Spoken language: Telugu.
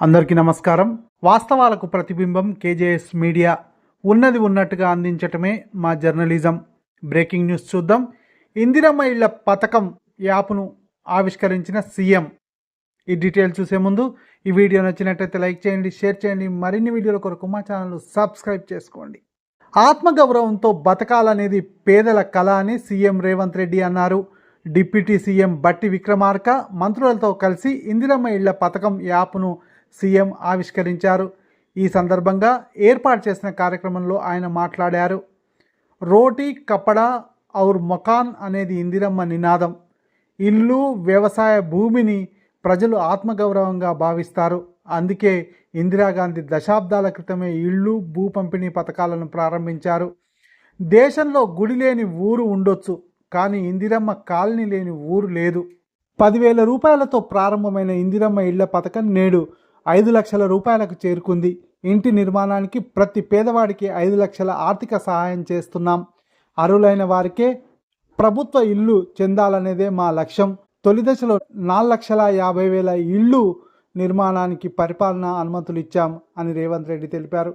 అందరికీ నమస్కారం. వాస్తవాలకు ప్రతిబింబం కేజేఎస్ మీడియా ఉన్నది ఉన్నట్టుగా అందించటమే మా జర్నలిజం. బ్రేకింగ్ న్యూస్ చూద్దాం. ఇందిరమ్మ ఇళ్ళ పథకం యాప్ను ఆవిష్కరించిన సీఎం. ఈ డీటెయిల్ చూసే ముందు ఈ వీడియో నచ్చినట్టయితే లైక్ చేయండి షేర్ చేయండి మరిన్ని వీడియోల కొరకు మా ఛానల్ సబ్స్క్రైబ్ చేసుకోండి. ఆత్మగౌరవంతో బతకాలనేది పేదల కళ అని సీఎం రేవంత్ రెడ్డి అన్నారు. డిప్యూటీ సీఎం బట్టి విక్రమార్క మంత్రులతో కలిసి ఇందిరమ్మ ఇళ్ళ పథకం యాప్ను సీఎం ఆవిష్కరించారు. ఈ సందర్భంగా ఏర్పాటు చేసిన కార్యక్రమంలో ఆయన మాట్లాడారు. రోటీ కపడా ఔర్ మకాన్ అనేది ఇందిరమ్మ నినాదం. ఇల్లు వ్యవసాయ భూమిని ప్రజలు ఆత్మగౌరవంగా భావిస్తారు. అందుకే ఇందిరాగాంధీ దశాబ్దాల క్రితమే ఇళ్ళు భూ పంపిణీ పథకాలను ప్రారంభించారు. దేశంలో గుడి లేని ఊరు ఉండొచ్చు కానీ ఇందిరమ్మ కాలనీ లేని ఊరు లేదు. పదివేల రూపాయలతో ప్రారంభమైన ఇందిరమ్మ ఇళ్ళ పథకం నేడు ఐదు లక్షల రూపాయలకు చేరుకుంది. ఇంటి నిర్మాణానికి ప్రతి పేదవాడికి ఐదు లక్షల ఆర్థిక సహాయం చేస్తున్నాం. అర్హులైన వారికే ప్రభుత్వ ఇల్లు చెందాలనేదే మా లక్ష్యం. తొలి దశలో నాలుగు లక్షల యాభై వేల ఇళ్ళు నిర్మాణానికి పరిపాలన అనుమతులు ఇచ్చాం అని రేవంత్ రెడ్డి తెలిపారు.